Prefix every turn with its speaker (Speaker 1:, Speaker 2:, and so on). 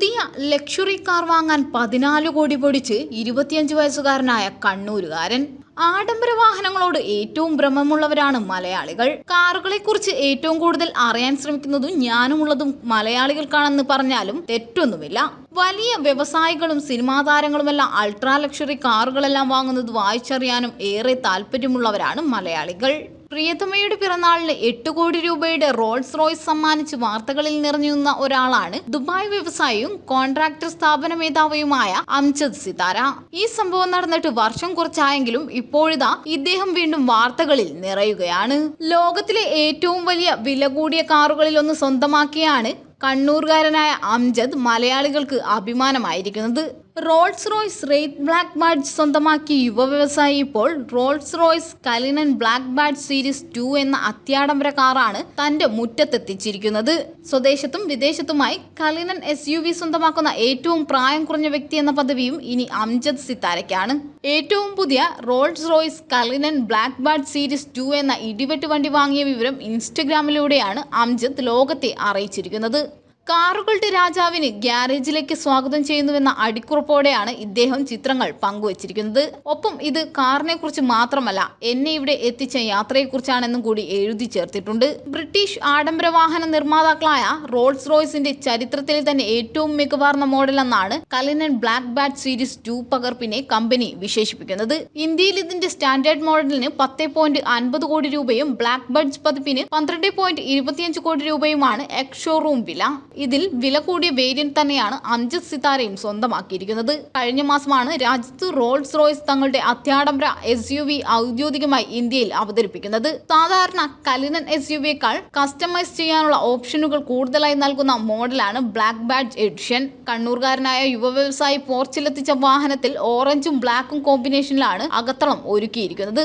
Speaker 1: പുതിയ luxury car വാങ്ങാൻ പതിനാല് കോടി പൊടിച്ച് ഇരുപത്തിയഞ്ച് വയസ്സുകാരനായ കണ്ണൂരുകാരൻ. ആഡംബര വാഹനങ്ങളോട് ഏറ്റവും ഭ്രമമുള്ളവരാണ് മലയാളികൾ. കാറുകളെ കുറിച്ച് ഏറ്റവും കൂടുതൽ അറിയാൻ ശ്രമിക്കുന്നതും ഞാനുമുള്ളതും മലയാളികൾക്കാണെന്ന് പറഞ്ഞാലും തെറ്റൊന്നുമില്ല. വലിയ വ്യവസായികളും സിനിമാ താരങ്ങളുമെല്ലാം അൾട്രാ ലക്ഷറി കാറുകളെല്ലാം വാങ്ങുന്നത് വായിച്ചറിയാനും ഏറെ താല്പര്യമുള്ളവരാണ് മലയാളികൾ. പ്രിയതമയുടെ പിറന്നാളിന് എട്ട് കോടി രൂപയുടെ റോൾസ് റോയ്സ് സമ്മാനിച്ച് വാർത്തകളിൽ നിറഞ്ഞുന്ന ഒരാളാണ് ദുബായ് വ്യവസായിയും കോൺട്രാക്ടർ സ്ഥാപന മേധാവിയുമായ അംജദ് സിതാര. ഈ സംഭവം നടന്നിട്ട് വർഷം കുറച്ചായെങ്കിലും ഇപ്പോഴിതാ ഇദ്ദേഹം വീണ്ടും വാർത്തകളിൽ നിറയുകയാണ്. ലോകത്തിലെ ഏറ്റവും വലിയ വില കൂടിയ കാറുകളിലൊന്ന് സ്വന്തമാക്കിയാണ് കണ്ണൂർകാരനായ അംജദ് മലയാളികൾക്ക് അഭിമാനമായിരിക്കുന്നത്. Rolls Royce Wraith Black Badge സ്വന്തമാക്കിയ യുവ വ്യവസായി ഇപ്പോൾ Rolls Royce Cullinan Black Badge series two എന്ന അത്യാഡംബര കാറാണ് തന്റെ മുറ്റത്തെത്തിച്ചിരിക്കുന്നത്. സ്വദേശത്തും വിദേശത്തുമായി കലിനൻ എസ് യു വി സ്വന്തമാക്കുന്ന ഏറ്റവും പ്രായം കുറഞ്ഞ വ്യക്തി എന്ന പദവിയും ഇനി അംജദ് സിത്താരയ്ക്കാണ്. ഏറ്റവും പുതിയ Rolls Royce Cullinan black badge series two എന്ന ഇടിവെട്ട് വണ്ടി വാങ്ങിയ വിവരം ഇൻസ്റ്റഗ്രാമിലൂടെയാണ് അംജദ് ലോകത്തെ അറിയിച്ചിരിക്കുന്നത്. കാറുകളുടെ രാജാവിന് ഗ്യാരേജിലേക്ക് സ്വാഗതം ചെയ്യുന്നുവെന്ന അടിക്കുറപ്പോടെയാണ് ഇദ്ദേഹം ചിത്രങ്ങൾ പങ്കുവച്ചിരിക്കുന്നത്. ഒപ്പം ഇത് കാറിനെ കുറിച്ച് മാത്രമല്ല എന്നെ ഇവിടെ എത്തിച്ച യാത്രയെക്കുറിച്ചാണെന്നും കൂടി എഴുതി ചേർത്തിട്ടുണ്ട്. ബ്രിട്ടീഷ് ആഡംബര വാഹന നിർമ്മാതാക്കളായ റോൾസ് റോയ്സിന്റെ ചരിത്രത്തിൽ തന്നെ ഏറ്റവും മികവാർന്ന മോഡലെന്നാണ് Cullinan black badge series two പകർപ്പിനെ company വിശേഷിപ്പിക്കുന്നത്. ഇന്ത്യയിൽ ഇതിന്റെ സ്റ്റാൻഡേർഡ് മോഡലിന് പത്ത് പോയിന്റ് അൻപത് കോടി രൂപയും ബ്ലാക്ക് ബഡ്ജ് പതിപ്പിന് പന്ത്രണ്ട് പോയിന്റ് ഇരുപത്തിയഞ്ച് കോടി രൂപയുമാണ് എക്സ് ഷോറൂം വില. ഇതിൽ വില കൂടിയ വേരിയന്റ് തന്നെയാണ് അംജദ് സിതാരയും സ്വന്തമാക്കിയിരിക്കുന്നത്. കഴിഞ്ഞ മാസമാണ് രാജ്യത്ത് റോൾസ് റോയ്സ് തങ്ങളുടെ അത്യാഡംബര എസ് യു വി ഔദ്യോഗികമായി ഇന്ത്യയിൽ അവതരിപ്പിക്കുന്നത്. സാധാരണ കലിനൻ എസ് യു വിയേക്കാൾ കസ്റ്റമൈസ് ചെയ്യാനുള്ള ഓപ്ഷനുകൾ കൂടുതലായി നൽകുന്ന മോഡലാണ് ബ്ലാക്ക് ബാഡ്ജ് എഡിഷൻ കണ്ണൂർകാരനായ യുവ വ്യവസായി പോർച്ചിലെത്തിച്ച വാഹനത്തിൽ ഓറഞ്ചും ബ്ലാക്കും കോമ്പിനേഷനിലാണ് അകത്തളം ഒരുക്കിയിരിക്കുന്നത്.